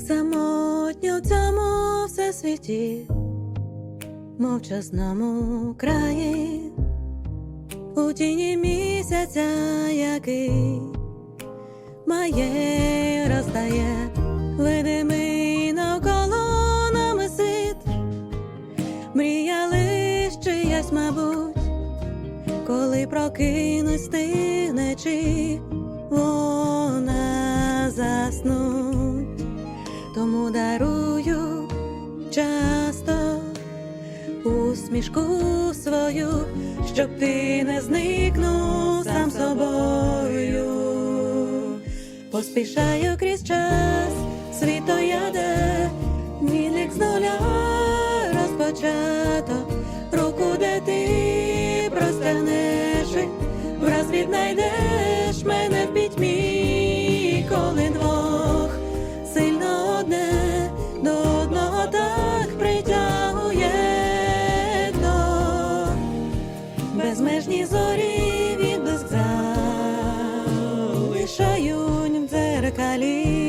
як самотньо в цьому всесвіті, мовчазному краї, у тіні місяця, який має роздає видимий навколо нами світ, мріяли щиясь, мабуть, коли прокинусь стигне чи вона заснуть, тому дарую часто усмішку свою, щоб ти не зникнув сам собою. Поспішаю крізь час, світояде, відлік з нуля розпочато, руку, де ти простягнеш, враз віднайдеш безмежні зорі відблиск залишають в дзеркалі.